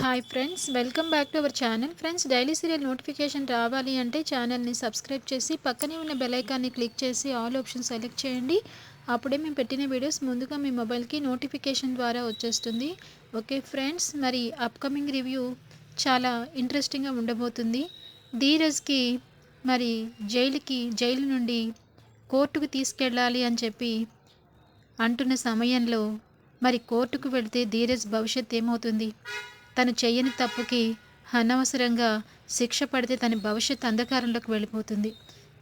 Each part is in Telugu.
Hi friends welcome back to our channel friends daily serial notification రావాలి అంటే ఛానల్ని సబ్స్క్రైబ్ చేసి పక్కనే ఉన్న బెలైకాన్ని క్లిక్ చేసి ఆల్ ఆప్షన్ సెలెక్ట్ చేయండి. అప్పుడే మేము పెట్టిన వీడియోస్ ముందుగా మీ మొబైల్కి నోటిఫికేషన్ ద్వారా వచ్చేస్తుంది. ఓకే ఫ్రెండ్స్ మరి అప్కమింగ్ రివ్యూ చాలా ఇంట్రెస్టింగ్గా ఉండబోతుంది. ధీరజ్కి మరి జైలుకి జైలు నుండి కోర్టుకు తీసుకెళ్ళాలి అని చెప్పి అంటున్న సమయంలో మరి కోర్టుకు వెళితే ధీరజ్ భవిష్యత్ ఏమవుతుంది? తను చేయని తప్పుకి అనవసరంగా శిక్ష పడితే తన భవిష్యత్ అంధకారంలోకి వెళ్ళిపోతుంది.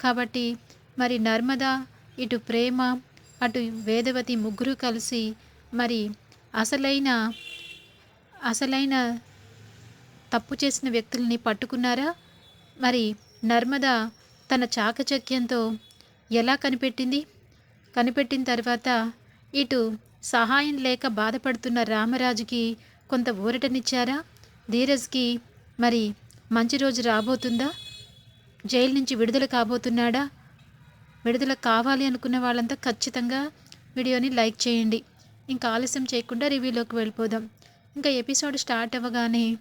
కాబట్టి మరి నర్మద ఇటు ప్రేమ అటు వేదవతి ముగ్గురు కలిసి మరి అసలైన అసలైన తప్పు చేసిన వ్యక్తుల్ని పట్టుకున్నారా? మరి నర్మద తన చాకచక్యంతో ఎలా కనిపెట్టింది? కనిపెట్టిన తర్వాత ఇటు సహాయం లేక బాధపడుతున్న రామరాజుకి కొంత ఊరటనిచ్చారా? ధీరజ్కి మరి మంచి రోజు రాబోతుందా? జైలు నుంచి విడుదల కాబోతున్నాడా? విడుదల కావాలి అనుకున్న వాళ్ళంతా ఖచ్చితంగా వీడియోని లైక్ చేయండి. ఇంకా ఆలస్యం చేయకుండా రివ్యూలోకి వెళ్ళిపోదాం. ఇంకా ఎపిసోడ్ స్టార్ట్ అవ్వగానే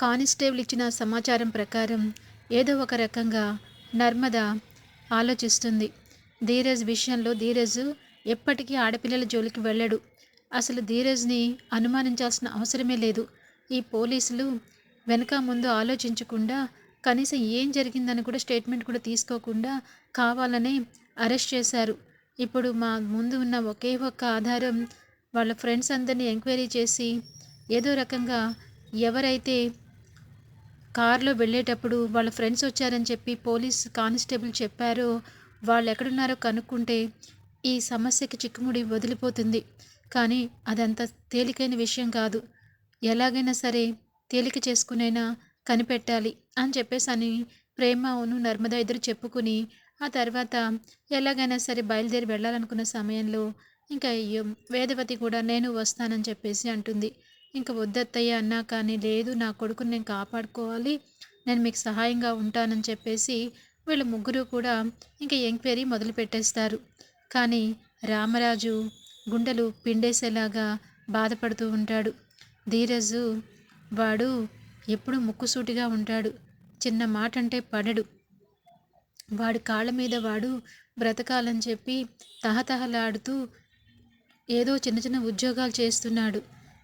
కానిస్టేబుల్ ఇచ్చిన సమాచారం ప్రకారం ఏదో ఒక రకంగా నర్మద ఆలోచిస్తుంది. ధీరజ్ విషయంలో ధీరజ్ ఎప్పటికీ ఆడపిల్లల జోలికి వెళ్ళడు. అసలు ధీరజ్ని అనుమానించాల్సిన అవసరమే లేదు. ఈ పోలీసులు వెనక ముందు ఆలోచించకుండా కనీసం ఏం జరిగిందని కూడా స్టేట్మెంట్ కూడా తీసుకోకుండా కావాలనే అరెస్ట్ చేశారు. ఇప్పుడు మా ముందు ఉన్న ఒకే ఒక్క ఆధారం వాళ్ళ ఫ్రెండ్స్ అందరినీ ఎంక్వైరీ చేసి ఏదో రకంగా ఎవరైతే కారులో వెళ్ళేటప్పుడు వాళ్ళ ఫ్రెండ్స్ వచ్చారని చెప్పి పోలీస్ కానిస్టేబుల్ చెప్పారో వాళ్ళు ఎక్కడున్నారో కనుక్కుంటే ఈ సమస్యకి చిక్కుముడి వదిలిపోతుంది. కానీ అదంత తేలికైన విషయం కాదు. ఎలాగైనా సరే తేలిక చేసుకునైనా కనిపెట్టాలి అని చెప్పేసి అని ప్రేమను నర్మదా ఇద్దరు చెప్పుకుని ఆ తర్వాత ఎలాగైనా సరే బయలుదేరి వెళ్ళాలనుకున్న సమయంలో ఇంకా అయ్యో వేదవతి కూడా నేను వస్తానని చెప్పేసి అంటుంది. ఇంకా వద్దత్తయ్య అన్నా కానీ లేదు నా కొడుకుని నేను కాపాడుకోవాలి నేను మీకు సహాయంగా ఉంటానని చెప్పేసి వీళ్ళు ముగ్గురు కూడా ఇంకా ఎంక్వైరీ మొదలు పెట్టేస్తారు కానీ రామరాజు గుండెలు పిండేసేలాగా బాధపడుతూ ఉంటాడు. ధీరజు వాడు ఎప్పుడు ముక్కుసూటిగా ఉంటాడు. చిన్న మాట అంటే పడడు. వాడి కాళ్ళ మీద వాడు బ్రతకాలని చెప్పి తహతహలాడుతూ ఏదో చిన్న చిన్న ఉద్యోగాలు చేస్తున్నాడు.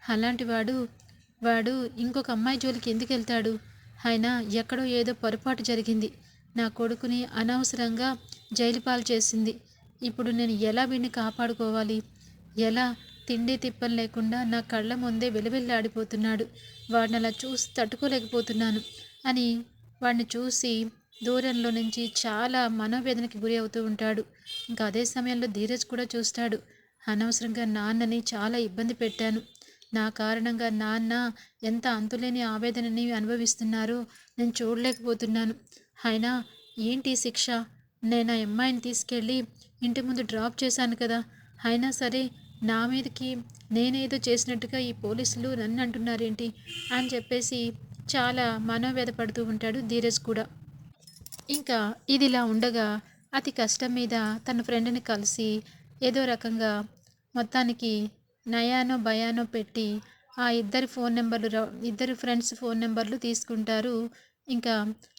అలాంటి వాడు వాడు ఇంకొక అమ్మాయి జోలికి ఎందుకు వెళ్తాడు? ఆయన ఎక్కడో ఏదో పొరపాటు జరిగింది. నా కొడుకుని అనవసరంగా జైలు పాలు చేసింది. ఇప్పుడు నేను ఎలా వీడిని కాపాడుకోవాలి? ఎలా తిండి తిప్పలు లేకుండా నా కళ్ళ ముందే వెలువెల్లాడిపోతున్నాడు. వాడిని అలా చూసి తట్టుకోలేకపోతున్నాను అని వాడిని చూసి దూరంలో నుంచి చాలా మనోవేదనకి గురి అవుతూ ఉంటాడు. ఇంకా అదే సమయంలో ధీరజ్ కూడా చూస్తాడు. అనవసరంగా నాన్నని చాలా ఇబ్బంది పెట్టాను. నా కారణంగా నాన్న ఎంత అంతులేని ఆవేదనని అనుభవిస్తున్నారో నేను చూడలేకపోతున్నాను. అయినా ఏంటి శిక్ష? నేను ఆ అమ్మాయిని తీసుకెళ్ళి ఇంటి ముందు డ్రాప్ చేశాను కదా. అయినా సరే నా మీదకి నేనేదో చేసినట్టుగా ఈ పోలీసులు నన్ను అంటున్నారేంటి అని చెప్పేసి చాలా మనోవేద పడుతూ ఉంటాడు ధీరజ్ కూడా. ఇంకా ఇదిలా ఉండగా అతి కష్టం మీద తన ఫ్రెండ్ని కలిసి ఏదో రకంగా మొత్తానికి నయానో భయానో పెట్టి ఆ ఇద్దరి ఫోన్ నెంబర్లు ఇద్దరు ఫ్రెండ్స్ ఫోన్ నెంబర్లు తీసుకుంటారు. ఇంకా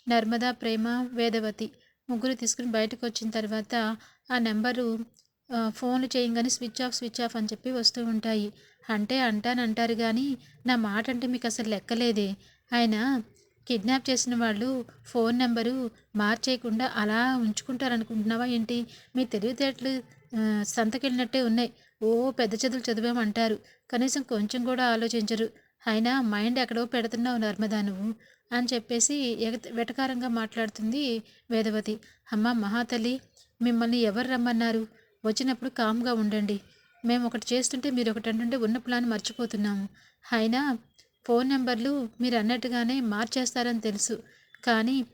నర్మదా ప్రేమ వేదవతి ముగ్గురు తీసుకుని బయటకు వచ్చిన తర్వాత ఆ నెంబరు ఫోన్లు చేయగానే స్విచ్ ఆఫ్ స్విచ్ ఆఫ్ అని చెప్పి వస్తూ ఉంటాయి. అంటే అంటానంటారు కానీ నా మాట అంటే మీకు అసలు లెక్కలేదే. ఆయన కిడ్నాప్ చేసిన వాళ్ళు ఫోన్ నెంబరు మార్చేయకుండా అలా ఉంచుకుంటారనుకుంటున్నావా ఏంటి? మీ తెలివితేటలు సంతకెళ్ళినట్టే ఉన్నాయి. ఓ పెద్ద చదువులు చదివామంటారు. కనీసం కొంచెం కూడా ఆలోచించరు. అయినా మైండ్ ఎక్కడో పెడుతున్నావు నర్మదా నువ్వు అని చెప్పేసి ఎగ వెటకారంగా మాట్లాడుతుంది వేదవతి. అమ్మ మహాతల్లి మిమ్మల్ని ఎవరు రమ్మన్నారు? వచ్చినప్పుడు కామ్గా ఉండండి. మేము ఒకటి చేస్తుంటే మీరు ఒకటి అంటుంటే ఉన్న ప్లాన్ మర్చిపోతున్నాము. అయినా ఫోన్ నెంబర్లు మీరు అన్నట్టుగానే మార్చేస్తారని తెలుసు. కానీ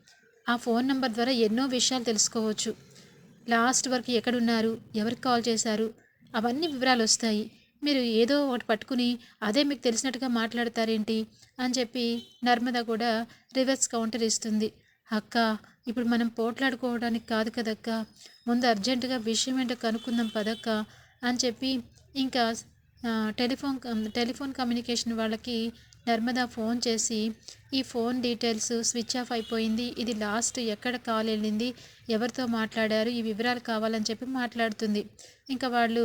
ఆ ఫోన్ నెంబర్ ద్వారా ఎన్నో విషయాలు తెలుసుకోవచ్చు. లాస్ట్ వరకు ఎక్కడున్నారు ఎవరికి కాల్ చేశారు అవన్నీ వివరాలు వస్తాయి. మీరు ఏదో ఒకటి పట్టుకుని అదే మీకు తెలిసినట్టుగా మాట్లాడతారేంటి అని చెప్పి నర్మద కూడా రివర్స్ కౌంటర్ ఇస్తుంది. అక్క ఇప్పుడు మనం పోట్లాడుకోవడానికి కాదు కదక్క. ముందు అర్జెంటుగా విషయం ఏంటో కనుక్కుందాం పదక్క అని చెప్పి ఇంకా టెలిఫోన్ టెలిఫోన్ కమ్యూనికేషన్ వాళ్ళకి నర్మదా ఫోన్ చేసి ఈ ఫోన్ డీటెయిల్స్ స్విచ్ ఆఫ్ అయిపోయింది ఇది లాస్ట్ ఎక్కడ కాల్ వెళ్ళింది ఎవరితో మాట్లాడారు ఈ వివరాలు కావాలని చెప్పి మాట్లాడుతుంది. ఇంకా వాళ్ళు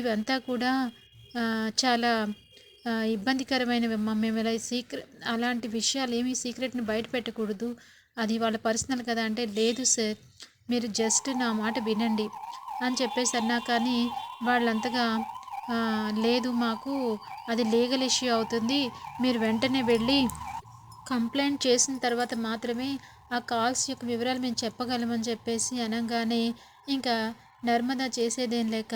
ఇవంతా కూడా చాలా ఇబ్బందికరమైనవి. మేము ఇలా సీక్రెట్ అలాంటి విషయాలు ఏమీ సీక్రెట్ని బయట పెట్టకూడదు. అది వాళ్ళ పర్సనల్ కదా అంటే లేదు సార్ మీరు జస్ట్ నా మాట వినండి అని చెప్పేసి అన్నా కానీ వాళ్ళంతగా లేదు మాకు అది లీగల్ ఇష్యూ అవుతుంది మీరు వెంటనే వెళ్ళి కంప్లైంట్ చేసిన తర్వాత మాత్రమే ఆ కాల్స్ యొక్క వివరాలు మేము చెప్పగలమని చెప్పేసి అనగానే ఇంకా నర్మదా చేసేదేం లేక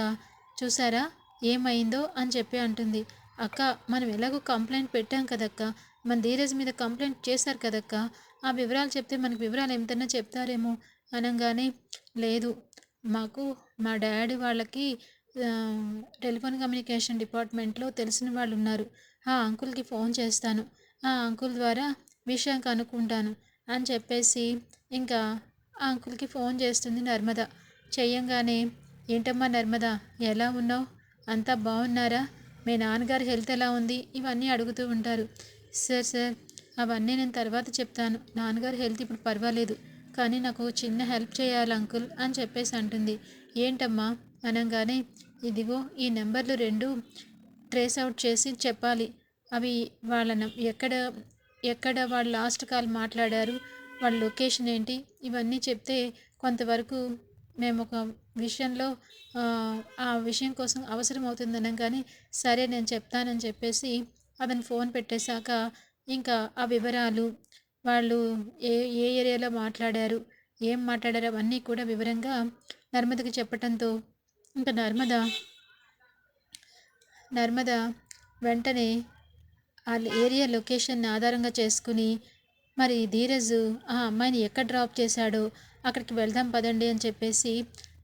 చూసారా ఏమైందో? అని చెప్పి అంటుంది. అక్క మనం ఎలాగో కంప్లైంట్ పెట్టాం కదక్క మన ధీరజ్ మీద కంప్లైంట్ చేశారు కదక్క ఆ వివరాలు చెప్తే మనకు వివరాలు ఏమిటన్నా చెప్తారేమో అనగానే లేదు. మాకు మా డాడీ వాళ్ళకి టెలిఫోన్ కమ్యూనికేషన్ డిపార్ట్మెంట్లో తెలిసిన వాళ్ళు ఉన్నారు. ఆ అంకుల్కి ఫోన్ చేస్తాను. ఆ అంకుల్ ద్వారా విషయం కనుక్కుంటాను అని చెప్పేసి ఇంకా ఆ అంకుల్కి ఫోన్ చేస్తుంది నర్మద. చెయ్యంగానే ఏంటమ్మా నర్మద ఎలా ఉన్నావు? అంతా బాగున్నారా? మీ నాన్నగారి హెల్త్ ఎలా ఉంది? ఇవన్నీ అడుగుతూ ఉంటారు. సార్ సార్ అవన్నీ నేను తర్వాత చెప్తాను. నాన్నగారు హెల్త్ ఇప్పుడు పర్వాలేదు. కానీ నాకు చిన్న హెల్ప్ చేయాలి అంకుల్ అని చెప్పేసి అంటుంది. ఏంటమ్మా? అనగానే ఇదిగో ఈ నెంబర్లు రెండు ట్రేస్ అవుట్ చేసి చెప్పాలి. అవి వాళ్ళ ఎక్కడ ఎక్కడ వాళ్ళు లాస్ట్ కాల్ మాట్లాడారు వాళ్ళ లొకేషన్ ఏంటి? ఇవన్నీ చెప్తే కొంతవరకు మేము ఒక విషయంలో ఆ విషయం కోసం అవసరం అవుతుంది కానీ సరే నేను చెప్తానని చెప్పేసి అతను ఫోన్ పెట్టేశాక ఇంకా ఆ వివరాలు వాళ్ళు ఏ ఏ ఏరియాలో మాట్లాడారు ఏం మాట్లాడారు అవన్నీ కూడా వివరంగా నర్మదకి చెప్పటంతో ఇంకా నర్మద నర్మద వెంటనే ఆ ఏరియా లొకేషన్ని ఆధారంగా చేసుకుని మరి ధీరజ్ ఆ అమ్మాయిని ఎక్కడ డ్రాప్ చేశాడో అక్కడికి వెళ్దాం పదండి అని చెప్పేసి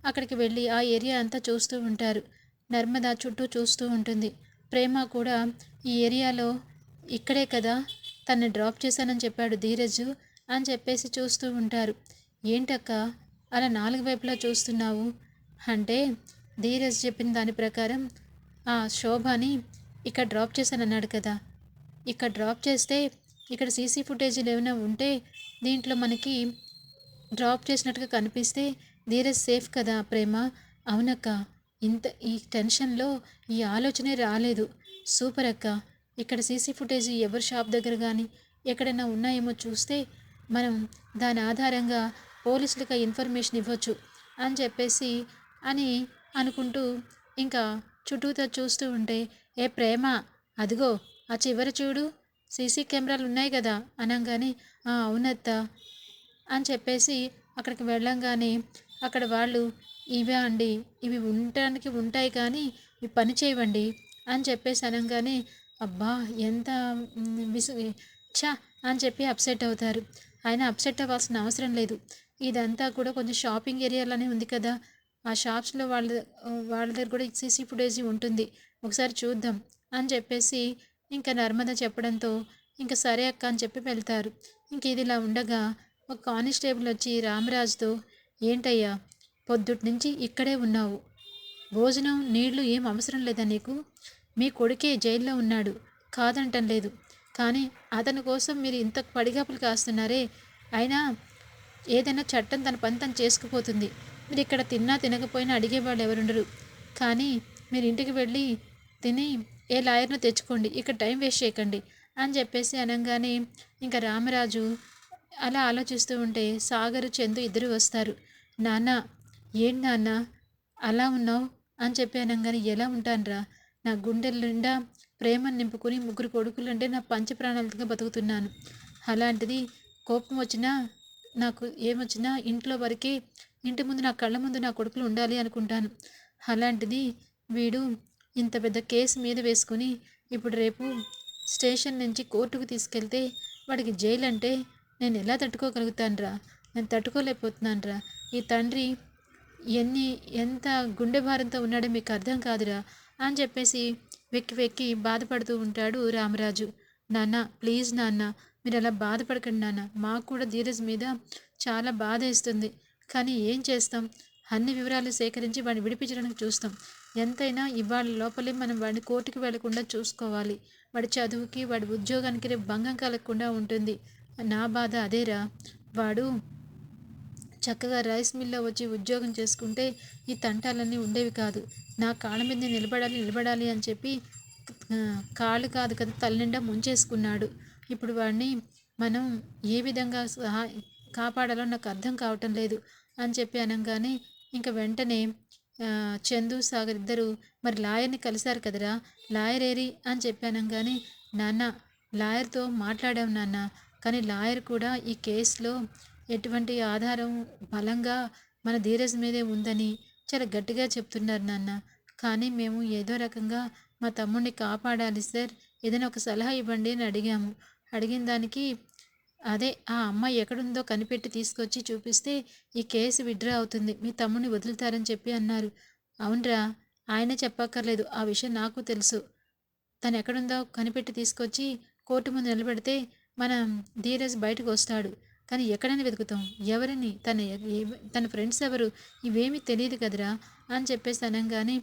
అక్కడికి వెళ్ళి ఆ ఏరియా అంతా చూస్తూ ఉంటారు. నర్మద చుట్టూ చూస్తూ ఉంటుంది. ప్రేమ కూడా ఈ ఏరియాలో ఇక్కడే కదా తన్ని డ్రాప్ చేశానని చెప్పాడు ధీరజ్ అని చెప్పేసి చూస్తూ ఉంటారు. ఏంటక్క అలా నాలుగు వైపులా చూస్తున్నావు? అంటే ధీరజ్ చెప్పిన దాని ప్రకారం ఆ శోభని ఇక్కడ డ్రాప్ చేశానన్నాడు కదా. ఇక్కడ డ్రాప్ చేస్తే ఇక్కడ సీసీ ఫుటేజీలు ఏమైనా ఉంటే దీంట్లో మనకి డ్రాప్ చేసినట్టుగా కనిపిస్తే ధీరజ్ సేఫ్ కదా ప్రేమ? అవునక్క ఇంత ఈ టెన్షన్లో ఈ ఆలోచనే రాలేదు. సూపర్ అక్క ఇక్కడ సీసీ ఫుటేజ్ ఎవరి షాప్ దగ్గర కానీ ఎక్కడైనా ఉన్నాయేమో చూస్తే మనం దాని ఆధారంగా పోలీసులకు ఇన్ఫర్మేషన్ ఇవ్వచ్చు అని చెప్పేసి అని అనుకుంటూ ఇంకా చుట్టూతో చూస్తూ ఉంటే ఏ ప్రేమ అదిగో ఆ చివర చూడు సీసీ కెమెరాలు ఉన్నాయి కదా అనగానే అవునత్త అని చెప్పేసి అక్కడికి వెళ్ళంగానే అక్కడ వాళ్ళు ఇవే అండి ఇవి ఉండటానికి ఉంటాయి కానీ ఇవి పని చేయవండి అని చెప్పేసి అనగానే అబ్బా ఎంత విసు ఛా అని చెప్పి అప్సెట్ అవుతారు. ఆయన అప్సెట్ అవ్వాల్సిన అవసరం లేదు. ఇదంతా కూడా కొంచెం షాపింగ్ ఏరియాలోనే ఉంది కదా. ఆ షాప్స్లో వాళ్ళ వాళ్ళ దగ్గర కూడా సీసీ ఫుటేజ్ ఉంటుంది. ఒకసారి చూద్దాం అని చెప్పేసి ఇంకా నర్మద చెప్పడంతో ఇంకా సరే అక్క అని చెప్పి వెళ్తారు. ఇంక ఇది ఇలా ఉండగా ఒక కానిస్టేబుల్ వచ్చి రామరాజుతో ఏంటయ్యా పొద్దుటి నుంచి ఇక్కడే ఉన్నావు. భోజనం నీళ్ళు ఏం అవసరం లేదా నీకు? మీ కొడుకే జైల్లో ఉన్నాడు. కాదంటం లేదు. కానీ అతని కోసం మీరు ఇంత పడిగాపులు కాస్తున్నారే. అయినా ఏదైనా చట్టం తన పని తను చేసుకుపోతుంది. మీరు ఇక్కడ తిన్నా తినకపోయినా అడిగేవాళ్ళు ఎవరుండరు. కానీ మీరు ఇంటికి వెళ్ళి తిని ఏ లాయర్ను తెచ్చుకోండి. ఇక్కడ టైం వేస్ట్ చేయకండి అని చెప్పేసి అనగానే ఇంకా రామరాజు అలా ఆలోచిస్తూ ఉంటే సాగరు చందు ఇద్దరు వస్తారు. నాన్న ఏంటి నాన్న? అలా ఉన్నావు? అని చెప్పి అనగానే ఎలా ఉంటానరా? నా గుండెల నిండా ప్రేమను నింపుకొని ముగ్గురు కొడుకులు అంటే నా పంచప్రాణాలతో బతుకుతున్నాను. అలాంటిది కోపం వచ్చినా నాకు ఏమొచ్చినా ఇంట్లో వరకే ఇంటి ముందు నా కళ్ళ ముందు నా కొడుకులు ఉండాలి అనుకుంటాను. అలాంటిది వీడు ఇంత పెద్ద కేసు మీద వేసుకుని ఇప్పుడు రేపు స్టేషన్ నుంచి కోర్టుకు తీసుకెళ్తే వాడికి జైలు అంటే నేను ఎలా తట్టుకోగలుగుతానురా? నేను తట్టుకోలేకపోతున్నానురా. ఈ తండ్రి ఎన్ని ఎంత గుండె భారంతో ఉన్నాడో మీకు అర్థం కాదురా అని చెప్పేసి వెక్కి వెక్కి బాధపడుతూ ఉంటాడు రామరాజు. నాన్న ప్లీజ్ నాన్న మీరు అలా బాధపడకండి నాన్న. మాకు కూడా ధీరజ్ మీద చాలా బాధ ఇస్తుంది కానీ ఏం చేస్తాం? అన్ని వివరాలు సేకరించి వాడిని విడిపించడానికి చూస్తాం. ఎంతైనా ఇవాళ లోపలే మనం వాడిని కోర్టుకి వెళ్ళకుండా చూసుకోవాలి. వాడి చదువుకి వాడి ఉద్యోగానికి రేపు భంగం కలగకుండా ఉంటుంది. నా బాధ అదేరా. వాడు చక్కగా రైస్ మిల్లో వచ్చి ఉద్యోగం చేసుకుంటే ఈ తంటాలన్నీ ఉండేవి కాదు. నా కాళ్ళ మీద నిలబడాలి నిలబడాలి అని చెప్పి కాళ్ళు కాదు కదా తల్లినిండా ముంచేసుకున్నాడు. ఇప్పుడు వాడిని మనం ఏ విధంగా సహా కాపాడాలో నాకు అర్థం కావటం లేదు అని చెప్పి అనగానే ఇంకా వెంటనే చందు సాగర్ ఇద్దరు మరి లాయర్ని కలిశారు కదరా లాయర్ ఏరి అని చెప్పి అనగానే నాన్న లాయర్తో మాట్లాడాం నాన్న కానీ లాయర్ కూడా ఈ కేసులో ఎటువంటి ఆధారం బలంగా మన ధీరజ్ మీదే ఉందని చాలా గట్టిగా చెప్తున్నారు నాన్న. కానీ మేము ఏదో రకంగా మా తమ్ముడిని కాపాడాలి సార్. ఏదైనా ఒక సలహా ఇవ్వండి అని అడిగాము. అడిగిన దానికి అదే ఆ అమ్మాయి ఎక్కడుందో కనిపెట్టి తీసుకొచ్చి చూపిస్తే ఈ కేసు విడ్రా అవుతుంది. మీ తమ్ముడిని వదులుతారని చెప్పి అన్నారు. అవునరా ఆయనే చెప్పక్కర్లేదు. ఆ విషయం నాకు తెలుసు. తను ఎక్కడుందో కనిపెట్టి తీసుకొచ్చి కోర్టు ముందు నిలబెడితే మన ధీరజ్ బయటకు వస్తాడు. కానీ ఎక్కడైనా వెతుకుతాం. ఎవరిని? తన తన ఫ్రెండ్స్ ఎవరు? ఇవేమీ తెలియదు కదరా? అని చెప్పేసి అనగానే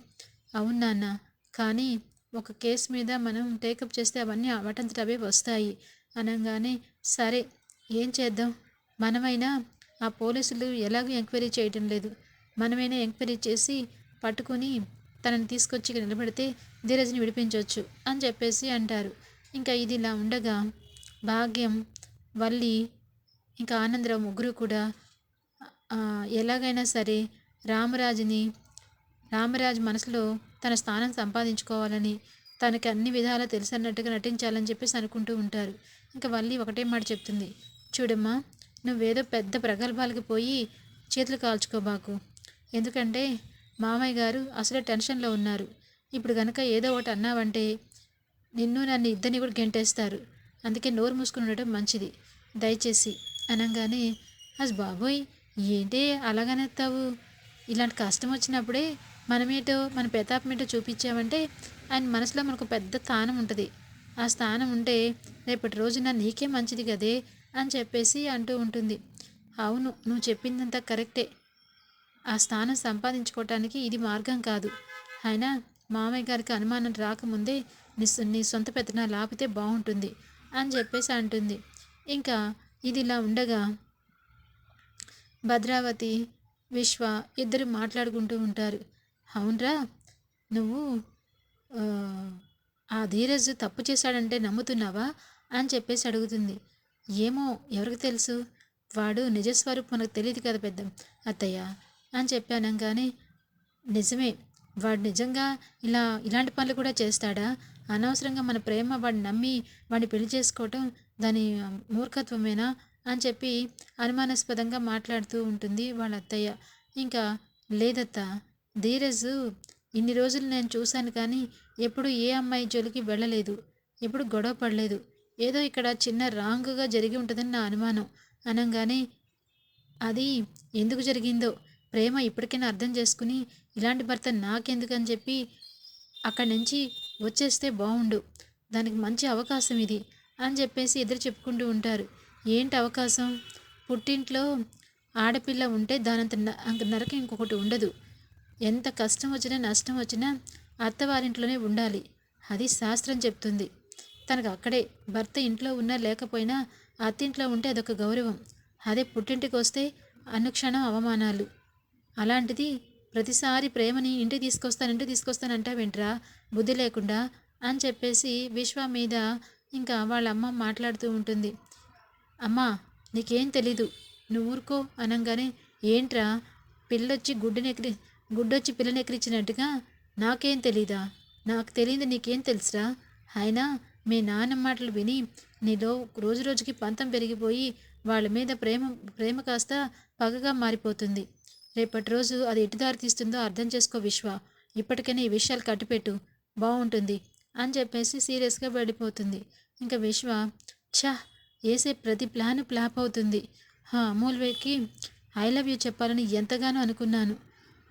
అవును నాన్న. కానీ ఒక కేసు మీద మనం టేకప్ చేస్తే అవన్నీ అవటంతట అవే వస్తాయి. అనగానే సరే ఏం చేద్దాం? మనమైనా ఆ పోలీసులు ఎలాగో ఎంక్వైరీ చేయటం లేదు. మనమైనా ఎంక్వైరీ చేసి పట్టుకుని తనని తీసుకొచ్చి ఇక్కడ నిలబెడితే ధీరజ్ని విడిపించవచ్చు అని చెప్పేసి అంటారు. ఇంకా ఇది ఇలా ఉండగా భాగ్యం వల్లి ఇంకా ఆనందరావు ముగ్గురు కూడా ఎలాగైనా సరే రామరాజుని రామరాజు మనసులో తన స్థానం సంపాదించుకోవాలని తనకి అన్ని విధాలా తెలిసినట్టుగా నటించాలని చెప్పేసి అనుకుంటూ ఉంటారు. ఇంకా వల్లి ఒకటే మాట చెప్తుంది. చూడమ్మా నువ్వేదో పెద్ద ప్రగల్భాలకు పోయి చేతులు కాల్చుకోబాకు ఎందుకంటే మామయ్య గారు అసలే టెన్షన్లో ఉన్నారు. ఇప్పుడు కనుక ఏదో ఒకటి అన్నావంటే నిన్ను నన్ను ఇద్దరిని కూడా గెంటేస్తారు. అందుకే నోరు మూసుకుని ఉండటం మంచిది. దయచేసి అనగానే అస్ బాబోయ్ ఏంటి అలాగనేస్తావు ఇలాంటి కష్టం వచ్చినప్పుడే మనమేటో మన ప్రతాపమేటో చూపించామంటే ఆయన మనసులో మనకు పెద్ద స్థానం ఉంటుంది. ఆ స్థానం ఉంటే రేపటి రోజున నీకే మంచిది కదే అని చెప్పేసి అంటూ ఉంటుంది. అవును నువ్వు చెప్పిందంతా కరెక్టే. ఆ స్థానం సంపాదించుకోవటానికి ఇది మార్గం కాదు. అయినా మామయ్య గారికి అనుమానం రాకముందే నీ సొ- నీ సొంత పెత్తనాలు ఆపితే బాగుంటుంది అని చెప్పేసి అంటుంది. ఇంకా ఇది ఇలా ఉండగా భద్రావతి విశ్వ ఇద్దరు మాట్లాడుకుంటూ ఉంటారు. అవునరా నువ్వు ఆ, ఆ ధీరజ్ తప్పు చేశాడంటే నమ్ముతున్నావా అని చెప్పేసి అడుగుతుంది. ఏమో ఎవరికి తెలుసు? వాడు నిజస్వరూపం మనకు తెలియదు కదా పెద్ద అత్తయ్య అని చెప్పాను కానీ నిజమే వాడు నిజంగా ఇలా ఇలాంటి పనులు కూడా చేస్తాడా? అనవసరంగా మన ప్రేమ వాడిని నమ్మి వాడిని పెళ్ళి చేసుకోవటం దాని మూర్ఖత్వమేనా అని చెప్పి అనుమానాస్పదంగా మాట్లాడుతూ ఉంటుంది వాళ్ళ అత్తయ్య. ఇంకా లేదత్త ధీరజ్ ఇన్ని రోజులు నేను చూశాను కానీ ఎప్పుడు ఏ అమ్మాయి జోలికి వెళ్ళలేదు. ఎప్పుడు గొడవ పడలేదు. ఏదో ఇక్కడ చిన్న రాంగ్గా జరిగి ఉంటుందని నా అనుమానం. అనగానే అది ఎందుకు జరిగిందో? ప్రేమ ఇప్పటికైనా అర్థం చేసుకుని ఇలాంటి భర్త నాకెందుకని చెప్పి అక్కడి నుంచి వచ్చేస్తే బాగుండు దానికి మంచి అవకాశం ఇది. అని చెప్పేసి ఇద్దరు చెప్పుకుంటూ ఉంటారు. ఏంటి అవకాశం? పుట్టింట్లో ఆడపిల్ల ఉంటే దానంత న- నరకం ఇంకొకటి ఉండదు. ఎంత కష్టం వచ్చినా నష్టం వచ్చినా అత్తవారింట్లోనే ఉండాలి. అది శాస్త్రం చెప్తుంది. తనకు అక్కడే భర్త ఇంట్లో ఉన్నా లేకపోయినా అత్తింట్లో ఉంటే అదొక గౌరవం. అదే పుట్టింటికి వస్తే అనుక్షణం అవమానాలు. అలాంటిది ప్రతిసారి ప్రేమని ఇంటికి తీసుకొస్తాను ఇంటికి తీసుకొస్తానంటావేంట్రా బుద్ధి లేకుండా అని చెప్పేసి విశ్వ మీద ఇంకా వాళ్ళ అమ్మ మాట్లాడుతూ ఉంటుంది. అమ్మా నీకేం తెలీదు. నువ్వు ఊరుకో అనగానే ఏంట్రా? పిల్లొచ్చి గుడ్డునెక్కి గుడ్డొచ్చి పిల్లనెక్కిరించినట్టుగా నాకేం తెలీదా? నాకు తెలియదు నీకేం తెలుసురా? అయినా మీ నాన్న మాటలు విని నీలో రోజు రోజుకి పంతం పెరిగిపోయి వాళ్ళ మీద ప్రేమ ప్రేమ కాస్త పగగా మారిపోతుంది. రేపటి రోజు అది ఎటు దారి తీస్తుందో అర్థం చేసుకో విశ్వ. ఇప్పటికైనా ఈ విషయాలు కట్టిపెట్టు. బాగుంటుంది అని చెప్పేసి సీరియస్గా పడిపోతుంది. ఇంకా విశ్వ ఛా వేసే ప్రతి ప్లాన్ ప్లాప్ అవుతుంది. అమూల్వేకి ఐ లవ్ యూ చెప్పాలని ఎంతగానో అనుకున్నాను.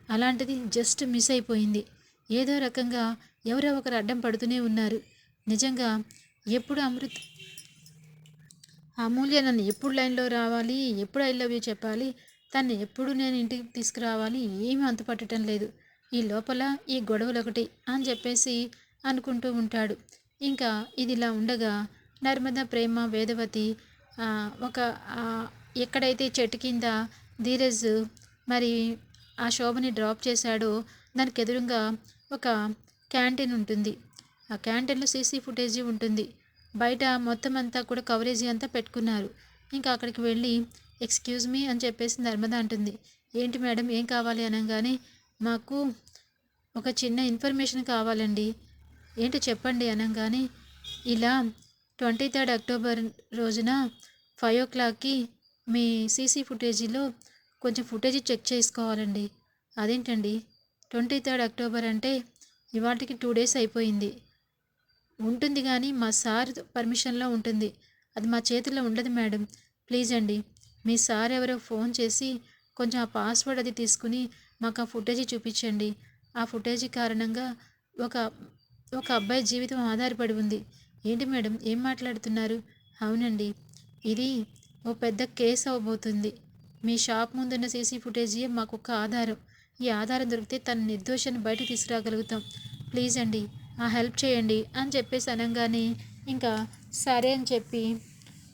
అలాంటిది జస్ట్ మిస్ అయిపోయింది. ఏదో రకంగా ఎవరో ఒకరు అడ్డం పడుతూనే ఉన్నారు. నిజంగా ఎప్పుడు అమృత్ అమూల్య నన్ను ఎప్పుడు లైన్లో రావాలి ఎప్పుడు ఐ లవ్ యూ చెప్పాలి తను ఎప్పుడు నేను ఇంటికి తీసుకురావాలి ఏమీ అంతుపట్టడం లేదు. ఈ లోపల ఈ గొడవలు ఒకటి అని చెప్పేసి అనుకుంటూ ఉంటాడు. ఇంకా ఇదిలా ఉండగా నర్మద ప్రేమ వేదవతి ఒక ఎక్కడైతే చెట్టు కింద ధీరజ్ మరి ఆ శోభని డ్రాప్ చేశాడో దానికి ఎదురుగా ఒక క్యాంటీన్ ఉంటుంది. ఆ క్యాంటీన్లో సీసీ ఫుటేజీ ఉంటుంది. బయట మొత్తం అంతా కూడా కవరేజీ అంతా పెట్టుకున్నారు. ఇంకా అక్కడికి వెళ్ళి ఎక్స్క్యూజ్ మీ అని చెప్పేసి నర్మద అంటుంది. ఏంటి మేడం ఏం కావాలి? అనగానే మాకు ఒక చిన్న ఇన్ఫర్మేషన్ కావాలండి. ఏంటో చెప్పండి అనగానే ఇలా ట్వంటీ థర్డ్ అక్టోబర్ రోజున ఫైవ్ ఓ క్లాక్కి మీ సీసీ ఫుటేజీలో కొంచెం ఫుటేజీ చెక్ చేసుకోవాలండి. అదేంటండి? ట్వంటీ థర్డ్ అక్టోబర్ అంటే ఇవాటికి టూ డేస్ అయిపోయింది. ఉంటుంది కానీ మా సార్ పర్మిషన్లో ఉంటుంది. అది మా చేతిలో ఉండదు మేడం. ప్లీజ్ అండి మీ సార్ ఎవరో ఫోన్ చేసి కొంచెం ఆ పాస్వర్డ్ అది తీసుకుని మాకు ఆ ఫుటేజీ చూపించండి. ఆ ఫుటేజీ కారణంగా ఒక ఒక అబ్బాయి జీవితం ఆధారపడి ఉంది. ఏంటి మేడం? ఏం మాట్లాడుతున్నారు? అవునండి. ఇది ఓ పెద్ద కేసు అవబోతుంది. మీ షాప్ ముందున్న సీసీ ఫుటేజీ మాకు ఒక ఆధారం. ఈ ఆధారం దొరికితే తన నిర్దోషాన్ని బయట తీసుకురాగలుగుతాం. ప్లీజ్ అండి ఆ హెల్ప్ చేయండి అని చెప్పేసి అనగానే ఇంకా సరే అని చెప్పి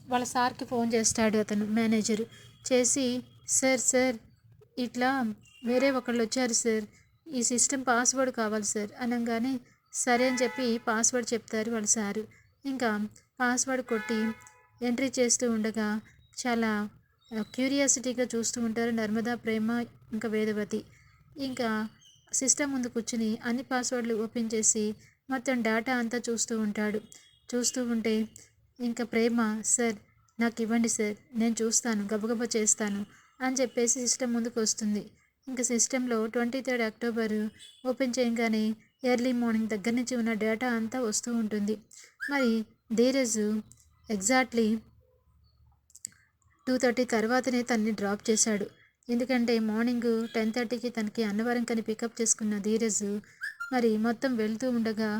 వాళ్ళ సార్కి ఫోన్ చేస్తాడు అతను మేనేజర్. చేసి సార్ సార్ ఇట్లా వేరే ఒకళ్ళు వచ్చారు సార్. ఈ సిస్టమ్ పాస్వర్డ్ కావాలి సార్. అనగానే సరే అని చెప్పి పాస్వర్డ్ చెప్తారు వాళ్ళ సారు. ఇంకా పాస్వర్డ్ కొట్టి ఎంట్రీ చేస్తూ ఉండగా చాలా క్యూరియాసిటీగా చూస్తూ ఉంటారు నర్మదా ప్రేమ ఇంకా వేదవతి. ఇంకా సిస్టమ్ ముందు కూర్చుని అన్ని పాస్వర్డ్లు ఓపెన్ చేసి మొత్తం డేటా అంతా చూస్తూ ఉంటాడు. చూస్తూ ఉంటే ఇంకా ప్రేమ సార్ నాకు ఇవ్వండి సార్ నేను చూస్తాను గబగబా చేస్తాను అని చెప్పేసి సిస్టమ్ ముందుకు వస్తుంది. ఇంకా సిస్టంలో ట్వంటీ థర్డ్ అక్టోబర్ ఓపెన్ చేయగానే ఎర్లీ మార్నింగ్ దగ్గర నుంచి ఉన్న డేటా అంతా వస్తూ ఉంటుంది. మరి ధీరజ్ ఎగ్జాక్ట్లీ టూ థర్టీ తర్వాతనే తన్ని డ్రాప్ చేశాడు. ఎందుకంటే మార్నింగ్ టెన్ థర్టీకి తనకి అన్నవరం కని పికప్ చేసుకున్న ధీరజ్ మరి మొత్తం వెళ్తూ ఉండగా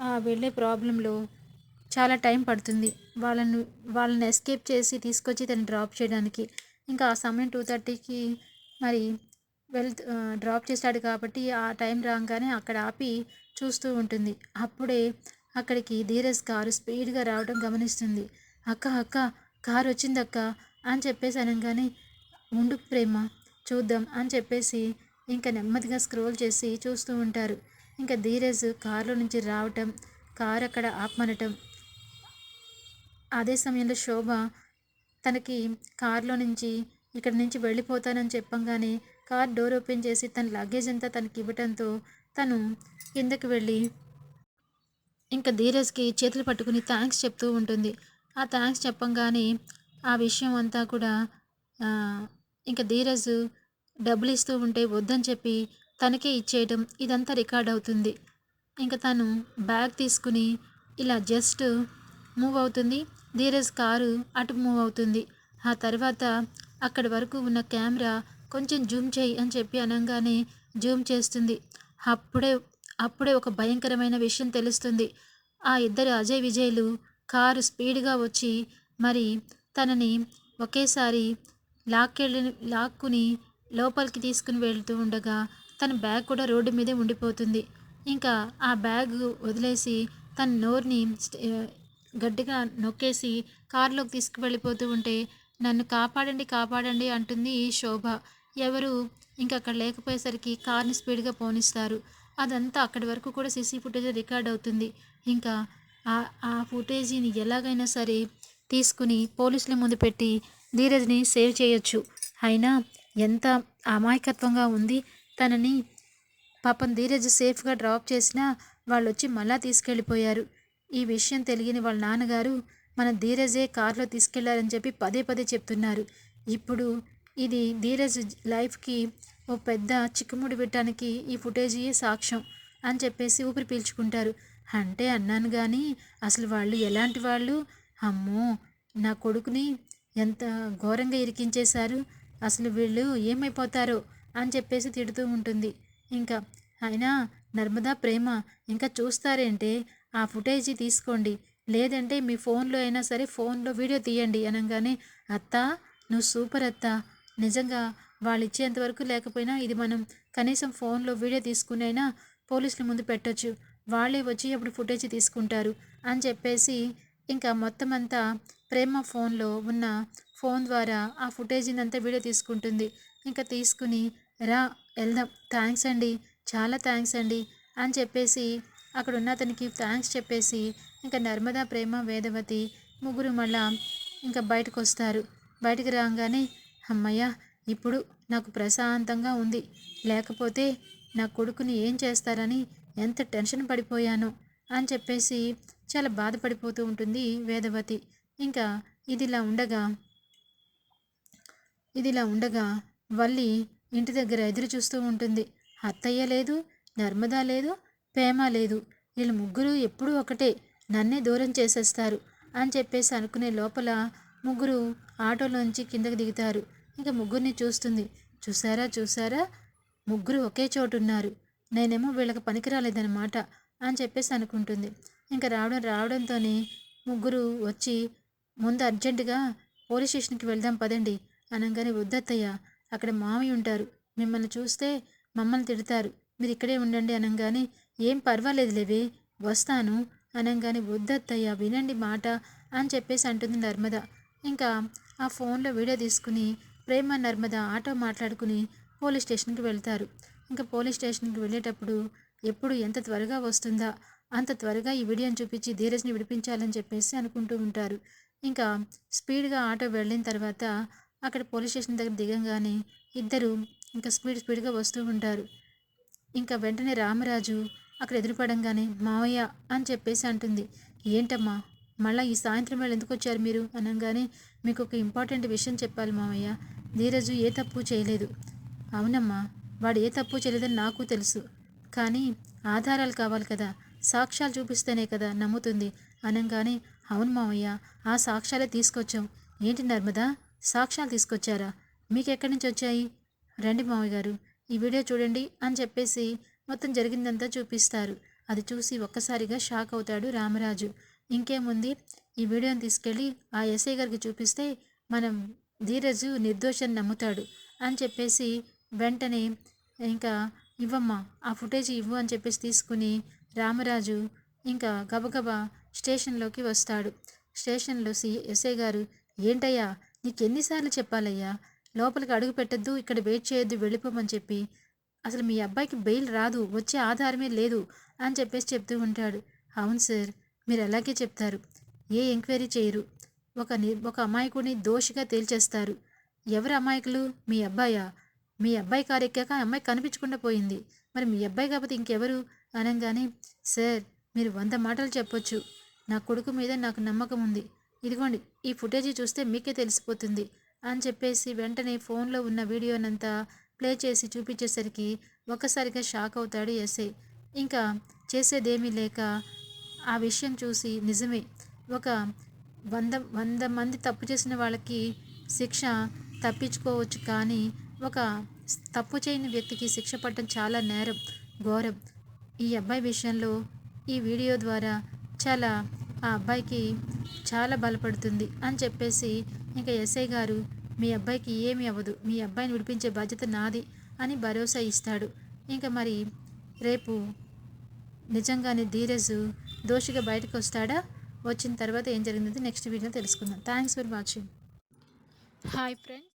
ఆ వెళ్ళే ప్రాబ్లంలో చాలా టైం పడుతుంది. వాళ్ళను వాళ్ళని ఎస్కేప్ చేసి తీసుకొచ్చి తను డ్రాప్ చేయడానికి. ఇంకా ఆ సమయం టూ థర్టీకి మరి వెళ్తూ డ్రాప్ చేశాడు కాబట్టి ఆ టైం రాగానే అక్కడ ఆపి చూస్తూ ఉంటుంది. అప్పుడే అక్కడికి ధీరజ్ కారు స్పీడ్గా రావడం గమనిస్తుంది. అక్క అక్క కారు వచ్చిందక్క? అని చెప్పేసి అనగానే ఉండు ప్రేమ చూద్దాం అని చెప్పేసి ఇంకా నెమ్మదిగా స్క్రోల్ చేసి చూస్తూ ఉంటారు. ఇంకా ధీరజ్ కారులో నుంచి రావటం కారు అక్కడ ఆపమనటం అదే సమయంలో శోభ తనకి కారులో నుంచి ఇక్కడ నుంచి వెళ్ళిపోతానని చెప్పంగానే కార్ డోర్ ఓపెన్ చేసి తన లగేజ్ అంతా తనకి ఇవ్వటంతో తను కిందకి వెళ్ళి ఇంకా ధీరజ్కి చేతులు పట్టుకుని థ్యాంక్స్ చెప్తూ ఉంటుంది. ఆ థ్యాంక్స్ చెప్పంగానే ఆ విషయం అంతా కూడా ఇంకా ధీరజ్ డబ్బులు ఇస్తూ ఉంటే వద్దని చెప్పి తనకే ఇచ్చేయడం ఇదంతా రికార్డ్ అవుతుంది. ఇంకా తను బ్యాగ్ తీసుకుని ఇలా జస్ట్ మూవ్ అవుతుంది. ధీరజ్ కారు అటు మూవ్ అవుతుంది. ఆ తర్వాత అక్కడి వరకు ఉన్న కెమెరా కొంచెం జూమ్ చేయి అని చెప్పి అనగానే జూమ్ చేస్తుంది. అప్పుడే అప్పుడే ఒక భయంకరమైన విషయం తెలుస్తుంది. ఆ ఇద్దరు అజయ్ విజయ్లు కారు స్పీడ్గా వచ్చి మరి తనని ఒకేసారి లాక్కెళ్ళి లాక్కుని లోపలికి తీసుకుని వెళ్తూ ఉండగా తన బ్యాగ్ కూడా రోడ్డు మీదే ఉండిపోతుంది. ఇంకా ఆ బ్యాగ్ వదిలేసి తన నోరుని గడ్డిగా గట్టిగా నొక్కేసి కారులోకి తీసుకువెళ్ళిపోతూ ఉంటే నన్ను కాపాడండి కాపాడండి అంటుంది ఈ శోభ. ఎవరు? ఇంకా అక్కడ లేకపోయేసరికి కార్ని స్పీడ్గా పోనిస్తారు. అదంతా అక్కడి వరకు కూడా సీసీ ఫుటేజ్ రికార్డ్ అవుతుంది. ఇంకా ఆ ఆ ఫుటేజీని ఎలాగైనా సరే తీసుకుని పోలీసుల ముందు పెట్టి ధీరజ్ని సేవ్ చేయొచ్చు. అయినా ఎంత అమాయకత్వంగా ఉంది. తనని పాపం ధీరజ్ సేఫ్గా డ్రాప్ చేసినా వాళ్ళు వచ్చి మళ్ళా తీసుకెళ్ళిపోయారు. ఈ విషయం తెలియని వాళ్ళ నాన్నగారు మన ధీరజే కారులో తీసుకెళ్ళారని చెప్పి పదే పదే చెప్తున్నారు. ఇప్పుడు ఇది ధీరజ్ లైఫ్కి ఓ పెద్ద చిక్కుముడి పెట్టడానికి ఈ ఫుటేజీయే సాక్ష్యం అని చెప్పేసి ఊపిరి పీల్చుకుంటారు. అంటే అన్నాను కానీ అసలు వాళ్ళు ఎలాంటి వాళ్ళు? అమ్మో! నా కొడుకుని ఎంత ఘోరంగా ఇరికించేశారు. అసలు వీళ్ళు ఏమైపోతారో అని చెప్పేసి తిడుతూ ఉంటుంది. ఇంకా అయినా నర్మదా ప్రేమ ఇంకా చూస్తారేంటే ఆ ఫుటేజీ తీసుకోండి. లేదంటే మీ ఫోన్లో అయినా సరే ఫోన్లో వీడియో తీయండి అనగానే అత్త నువ్వు సూపర్ అత్త నిజంగా వాళ్ళు ఇచ్చేంత వరకు లేకపోయినా ఇది మనం కనీసం ఫోన్లో వీడియో తీసుకునైనా పోలీసుల ముందు పెట్టొచ్చు. వాళ్ళే వచ్చి అప్పుడు ఫుటేజ్ తీసుకుంటారు అని చెప్పేసి ఇంకా మొత్తం అంతా ప్రేమ ఫోన్లో ఉన్న ఫోన్ ద్వారా ఆ ఫుటేజీని అంతా వీడియో తీసుకుంటుంది. ఇంకా తీసుకుని రా వెళ్దాం. థ్యాంక్స్ అండి. చాలా థ్యాంక్స్ అండి. అని చెప్పేసి అక్కడ ఉన్న అతనికి థ్యాంక్స్ చెప్పేసి ఇంకా నర్మదా ప్రేమ వేదవతి ముగ్గురు మళ్ళా ఇంకా బయటకు వస్తారు బయటికి రాగానే అమ్మయ్య ఇప్పుడు నాకు ప్రశాంతంగా ఉంది. లేకపోతే నా కొడుకుని ఏం చేస్తారని ఎంత టెన్షన్ పడిపోయాను అని చెప్పేసి చాలా బాధపడిపోతూ ఉంటుంది వేదవతి. ఇంకా ఇదిలా ఉండగా ఇదిలా ఉండగా వల్లి ఇంటి దగ్గర ఎదురు చూస్తూ ఉంటుంది. అత్తయ్య లేదు నర్మదా లేదు ప్రేమ లేదు. వీళ్ళు ముగ్గురు ఎప్పుడూ ఒకటే నన్నే దూరం చేసేస్తారు అని చెప్పేసి అనుకునే లోపల ముగ్గురు ఆటోలోంచి కిందకు దిగుతారు. ఇంకా ముగ్గురిని చూస్తుంది. చూసారా చూసారా ముగ్గురు ఒకే చోటు ఉన్నారు. నేనేమో వీళ్ళకి పనికి రాలేదన్నమాట అని చెప్పేసి అనుకుంటుంది. ఇంకా రావడం రావడంతోనే ముగ్గురు వచ్చి ముందు అర్జెంటుగా పోలీస్ స్టేషన్కి వెళ్దాం పదండి అనగానే వద్దత్తయ్య అక్కడ మామయ్య ఉంటారు. మిమ్మల్ని చూస్తే మమ్మల్ని తిడతారు. మీరు ఇక్కడే ఉండండి అనగానే ఏం పర్వాలేదు లేవే వస్తాను అనగానే వద్దత్తయ్య వినండి మాట అని చెప్పేసి అంటుంది నర్మద. ఇంకా ఆ ఫోన్లో వీడియో తీసుకుని ప్రేమ నర్మద ఆటో మాట్లాడుకుని పోలీస్ స్టేషన్కి వెళ్తారు. ఇంకా పోలీస్ స్టేషన్కి వెళ్ళేటప్పుడు ఎప్పుడు ఎంత త్వరగా వస్తుందా అంత త్వరగా ఈ వీడియోని చూపించి ధీరజ్ని విడిపించాలని చెప్పేసి అనుకుంటూ ఉంటారు. ఇంకా స్పీడ్గా ఆటో వెళ్ళిన తర్వాత అక్కడ పోలీస్ స్టేషన్ దగ్గర దిగంగానే ఇద్దరు ఇంకా స్పీడ్ స్పీడ్గా వస్తూ ఉంటారు. ఇంకా వెంటనే రామరాజు అక్కడ ఎదురుపడంగానే మావయ్య అని చెప్పేసి అంటుంది. ఏంటమ్మా మళ్ళీ ఈ సాయంత్రం వేళ ఎందుకు వచ్చారు మీరు? అనగానే మీకు ఒక ఇంపార్టెంట్ విషయం చెప్పాలి మావయ్య ధీరజు ఏ తప్పు చేయలేదు. అవునమ్మా వాడు ఏ తప్పు చేయలేదని నాకు తెలుసు. కానీ ఆధారాలు కావాలి కదా. సాక్ష్యాలు చూపిస్తేనే కదా నమ్ముతుంది. అనగానే అవును మావయ్య ఆ సాక్ష్యాలే తీసుకొచ్చాం. ఏంటి నర్మదా సాక్ష్యాలు తీసుకొచ్చారా? మీకు ఎక్కడి నుంచి వచ్చాయి? రండి మామయ్య గారు ఈ వీడియో చూడండి అని చెప్పేసి మొత్తం జరిగిందంతా చూపిస్తారు. అది చూసి ఒక్కసారిగా షాక్ అవుతాడు రామరాజు. ఇంకేముంది? ఈ వీడియోని తీసుకెళ్ళి ఆ ఎస్ఐ గారికి చూపిస్తే మనం ధీరజు నిర్దోషాన్ని నమ్ముతాడు అని చెప్పేసి వెంటనే ఇంకా ఇవ్వమ్మా ఆ ఫుటేజ్ ఇవ్వు అని చెప్పేసి తీసుకుని రామరాజు ఇంకా గబగబా స్టేషన్లోకి వస్తాడు. స్టేషన్లో సి ఎస్ఐ గారు ఏంటయ్యా నీకు ఎన్నిసార్లు చెప్పాలయ్యా? లోపలికి అడుగు పెట్టద్దు ఇక్కడ వెయిట్ చేయొద్దు వెళ్ళిపోమని చెప్పి. అసలు మీ అబ్బాయికి బెయిల్ రాదు వచ్చే ఆధారమే లేదు అని చెప్పేసి చెప్తూ ఉంటాడు. అవును సార్ మీరు అలాగే చెప్తారు? ఏ ఎంక్వైరీ చేయరు? ఒక ని ఒక అమాయకుడిని దోషిగా తేల్చేస్తారు. ఎవరు అమాయకులు? మీ అబ్బాయా? మీ అబ్బాయి కారు ఎక్కాక అమ్మాయి కనిపించకుండా పోయింది. మరి మీ అబ్బాయి కాకపోతే ఇంకెవరు? అనగానే సార్ మీరు వంద మాటలు చెప్పొచ్చు. నా కొడుకు మీద నాకు నమ్మకం ఉంది. ఇదిగోండి ఈ ఫుటేజీ చూస్తే మీకే తెలిసిపోతుంది అని చెప్పేసి వెంటనే ఫోన్లో ఉన్న వీడియోనంతా ప్లే చేసి చూపించేసరికి ఒక్కసారిగా షాక్ అవుతాడు ఎస్ఐ ఇంకా చేసేదేమీ లేక ఆ విషయం చూసి నిజమే. ఒక వంద వంద మంది తప్పు చేసిన వాళ్ళకి శిక్ష తప్పించుకోవచ్చు కానీ ఒక తప్పు చేయని వ్యక్తికి శిక్ష పడటం చాలా నేరం ఘోరం. ఈ అబ్బాయి విషయంలో ఈ వీడియో ద్వారా చాలా ఆ అబ్బాయికి చాలా బలపడుతుంది అని చెప్పేసి ఇంకా ఎస్ఐ గారు మీ అబ్బాయికి ఏమీ అవ్వదు మీ అబ్బాయిని విడిపించే బాధ్యత నాది అని భరోసా ఇస్తాడు. ఇంకా మరి రేపు నిజంగానే ధీరజు దోషిగా బయటకు వస్తాడా వచ్చిన తర్వాత ఏం జరిగిందో నెక్స్ట్ వీడియో తెలుసుకుందాం. Thanks for watching hi friends